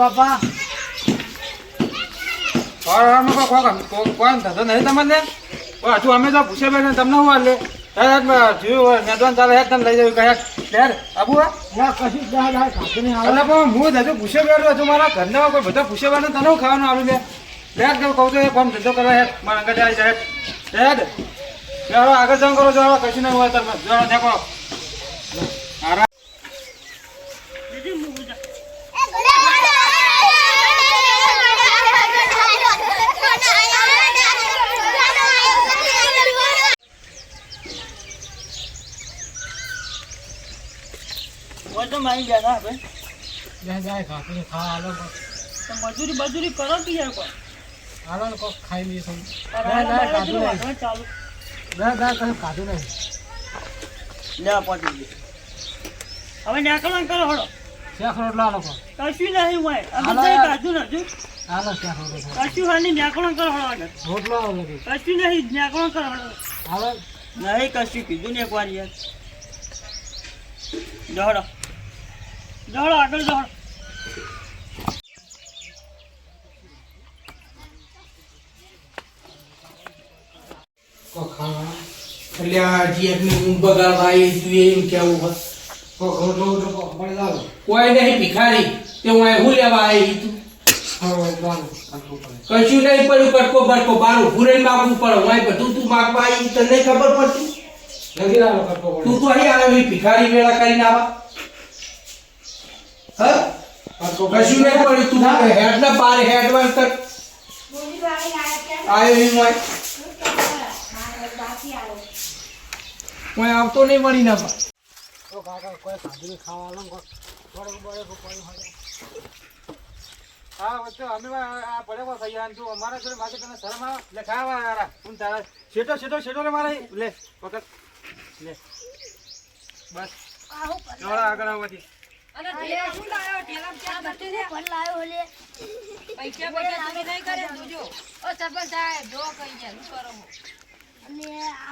બાપા. કોઈ ધંધો નહીં તમને હજુ અમે તો પૂછે બેઠા તમને હું હાલ? જીવ મેદવાન ચાલે હેડ તને લઈ જવું કહે હેડ આબુ કશું આવે. પણ હું હજુ પૂછે બેઠો છું. મારા ઘરના કોઈ બધા પૂછે બેઠા તને હું ખાવાનું આવ્યું લે? હેડ કેવું કહું છું એ ફોર્મ ધંધો કરવા હેડ મારા અંગત આવી જાય. હેડ હેડ આગળ જાણ કરો છો. કશું નહીં હોય તમે જો દેખો આરામ ગયા બેઠા આપણે જાય જાય ખાતું ખાવા હાલો. તો મજૂરી બજૂરી કરો કે યાર કોઈ. હાલો ને કોક ખાઈ લઈએ ના, ના, હાલા ખાધું નહીં. ચાલુ. ના ના કશું ખાધું નહીં. લેવા પહોંચી ગયું. હવે નેકળવાનું કરો હળો. શેખ રોટલો હાલો કશું નહીં હોય. અમે હાલો તો ને હજુ. હાલો શેખ રોટલો કશું હાની નેકળવાનું કરો હળો આગળ. રોટલો હાલો લગી. કશું નહીં નેકળવાનું કરો હળો. હાલો. નહીં કશું કીધું ને એકવાર યાર. દોડો દોડો આગળ દોડો. કોઈ નહીં ભિખારી. તે હું હું લેવા આવી તું. કશું નહીં પડ્યું કટકો બટકો બાર ભૂરે માગવું પડે. હું બધું તું માગવા આવી તને નહીં ખબર પડતી. તું તો અહીં આવે ભિખારી વેળા કરીને આવા. કશું નહીં પડ્યું તું હેડ ને પાર હેડ વાર કર. આવ્યો એમ હોય. કોઈ આવતો નહીં મળી ના બા તો કાકા કોઈ ખાધું નહીં ખાવા હાલો ને કોક. બળે બળે કોક પડ્યું હોય. હા વચ્ચે અમે આ-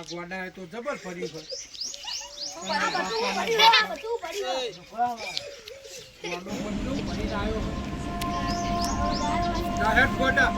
લે હું ગોડા જબર ફરી હેડ ગોડા.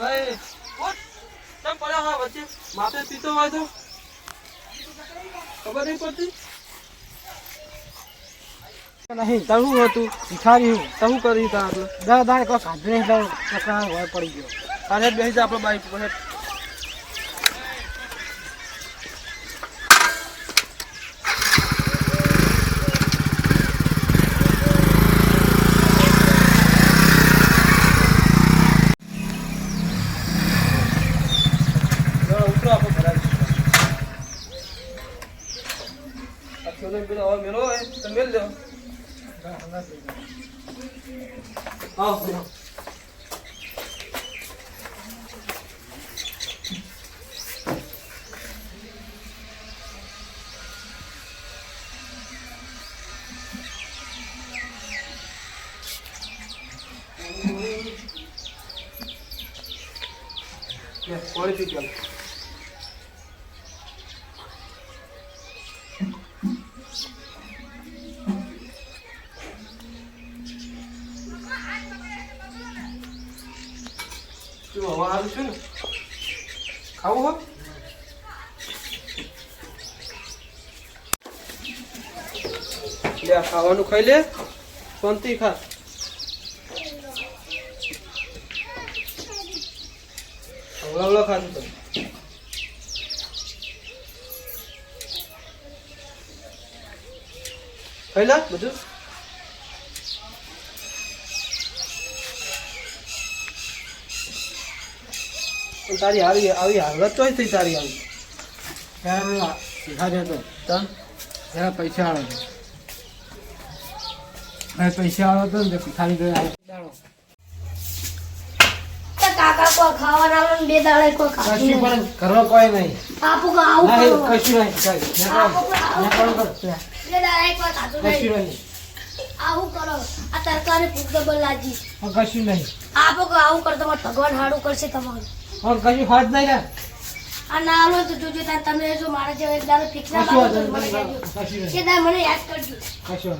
ભાઈ ઉઠ. પડ્યા હા વચ્ચે માથે પીતો હોય તો ખબર નહીં પડતી હતું. ભિખારી હું કર્યું કરી તા આપણે. દા દા કોઈ ખાધું નહીં પડી ગયો. તારે જા, આપણે બાઈક પર હેડ. ચાલો, ઉતરો આપણે ભરાઈ. છોલે પેલો હવે મેલો હોય તો મેલ દો આવો લે, પાણી પી ચાલ. ખાવું હો. લે ખાવાનું ખાઈ લે. શાંતિ ખા. હવળા ખાધું તમે ખાઈ લા બધું. પણ તારી આવી આવી હાલત તો થઈ તારી આવી. ત્યારે તન પૈસા આવે હવે પૈસા આવો તો ને ભિખારી ગયો દાડો. કાકા કોઈ ખાવાના આવે બે દાડે કોઈ ખાતું પણ કરવા કોઈ નહીં. બાપુ કે આવું ના, કશું નહીં કઈ. કે બે દાડે ખાતું કશું નહીં. આવું કરો. આ તરકારી ફૂક ડબલ લાજી પણ કશું નહીં. આપો કે આવું કરો તમારે ભગવાન હાડું કરશે તમારું. પણ કશું હોત નહીં ને આ ના આલો તો જોજો તાર તમે જો મારા જેવો એક દાડો ફિક્સ ના કશું હોત પાડો મને કહેજો. યાદ કરજો. કશું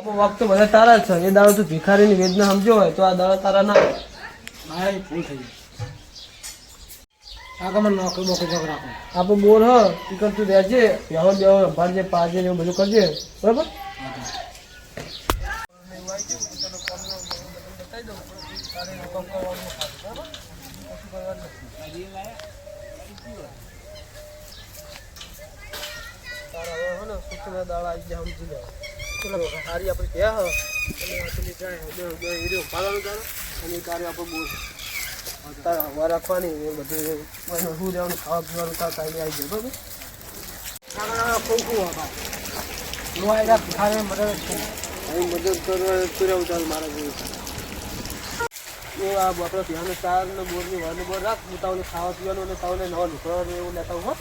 વખત તો બધા તારા જ છે. એ દાડો તું ભિખારીની વેદના સમજો હોય તો આ દાડો તારા ના થઈ નોકરી બોકરી જોગ રાખો. આપણે બોર હ. ટીકર તું રહેજે. બેહો બેહો સંભાળજે પાજે ને એવું બધું કરજે. બરાબર? સારી આપણે ક્યાં હ અને આ પેલી જાય બે બે હીરો પાલન કરો અને કાર્ય આપણે બોલ તારા હવા રાખવાની બધું શું રહેવાનું ખાવા પીવાનું તાર ટાઈમે આવી જાય બરાબર ખૂબ આભાર હું આવ્યા ભિખારી મદદ મદદ કરવા મારા જેવું. એ આ આપણા ધ્યાન ચાર ને બોરની વાર બોર રાખ, હું તાવને ખાવા પીવાનું અને તાવને નવા નીકળવાનું એવું લેતા હો.